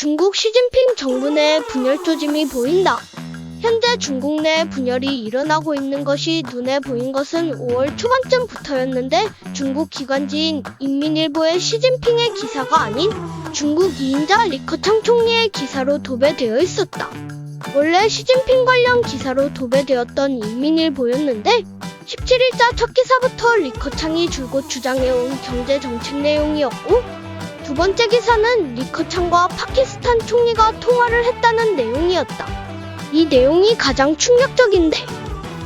중국 시진핑 정부 내 분열 조짐이 보인다. 현재 중국 내 분열이 일어나고 있는 것이 눈에 보인 것은 5월 초반쯤부터였는데 중국 기관지인 인민일보의 시진핑의 기사가 아닌 중국 2인자 리커창 총리의 기사로 도배되어 있었다. 원래 시진핑 관련 기사로 도배되었던 인민일보였는데 17일자 첫 기사부터 리커창이 줄곧 주장해온 경제 정책 내용이었고 두 번째 기사는 리커창과 파키스탄 총리가 통화를 했다는 내용이었다. 이 내용이 가장 충격적인데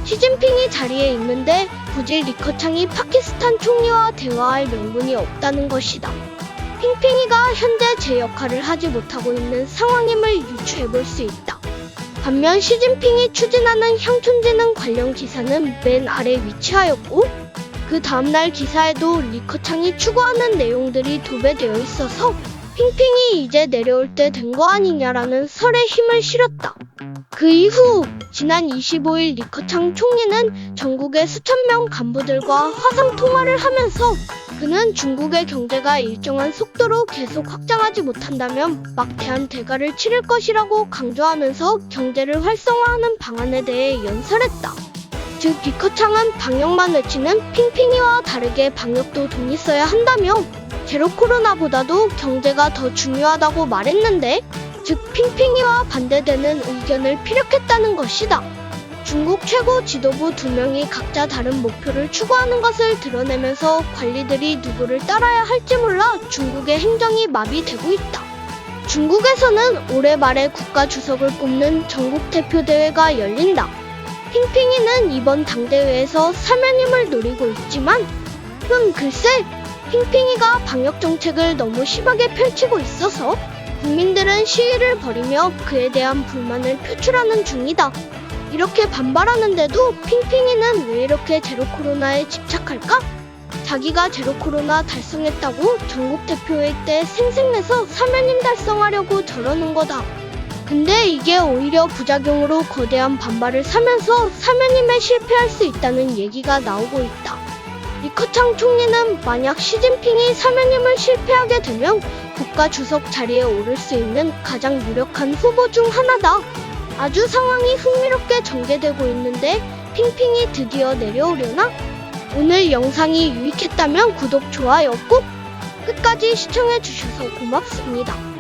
시진핑이 자리에 있는데 굳이 리커창이 파키스탄 총리와 대화할 명분이 없다는 것이다. 핑핑이가 현재 제 역할을 하지 못하고 있는 상황임을 유추해 볼 수 있다. 반면 시진핑이 추진하는 향촌지능 관련 기사는 맨 아래 위치하였고 그 다음날 기사에도 리커창이 추구하는 내용들이 도배되어 있어서 핑핑이 이제 내려올 때 된 거 아니냐라는 설에 힘을 실었다. 그 이후 지난 25일 리커창 총리는 전국의 수천 명 간부들과 화상 통화를 하면서 그는 중국의 경제가 일정한 속도로 계속 확장하지 못한다면 막대한 대가를 치를 것이라고 강조하면서 경제를 활성화하는 방안에 대해 연설했다. 즉 리커창은 방역만 외치는 핑핑이와 다르게 방역도 돈 있어야 한다며 제로 코로나보다도 경제가 더 중요하다고 말했는데 즉 핑핑이와 반대되는 의견을 피력했다는 것이다. 중국 최고 지도부 두 명이 각자 다른 목표를 추구하는 것을 드러내면서 관리들이 누구를 따라야 할지 몰라 중국의 행정이 마비되고 있다. 중국에서는 올해 말에 국가 주석을 뽑는 전국 대표 대회가 열린다. 핑핑이는 이번 당대회에서 사면임을 노리고 있지만, 흠 글쎄, 핑핑이가 방역 정책을 너무 심하게 펼치고 있어서 국민들은 시위를 벌이며 그에 대한 불만을 표출하는 중이다. 이렇게 반발하는데도 핑핑이는 왜 이렇게 제로 코로나에 집착할까? 자기가 제로 코로나 달성했다고 전국 대표회 때 생색내서 사면임 달성하려고 저러는 거다. 근데 이게 오히려 부작용으로 거대한 반발을 사면서 사면임에 실패할 수 있다는 얘기가 나오고 있다. 리커창 총리는 만약 시진핑이 사면임을 실패하게 되면 국가 주석 자리에 오를 수 있는 가장 유력한 후보 중 하나다. 아주 상황이 흥미롭게 전개되고 있는데 핑핑이 드디어 내려오려나? 오늘 영상이 유익했다면 구독, 좋아요 꾹! 끝까지 시청해주셔서 고맙습니다.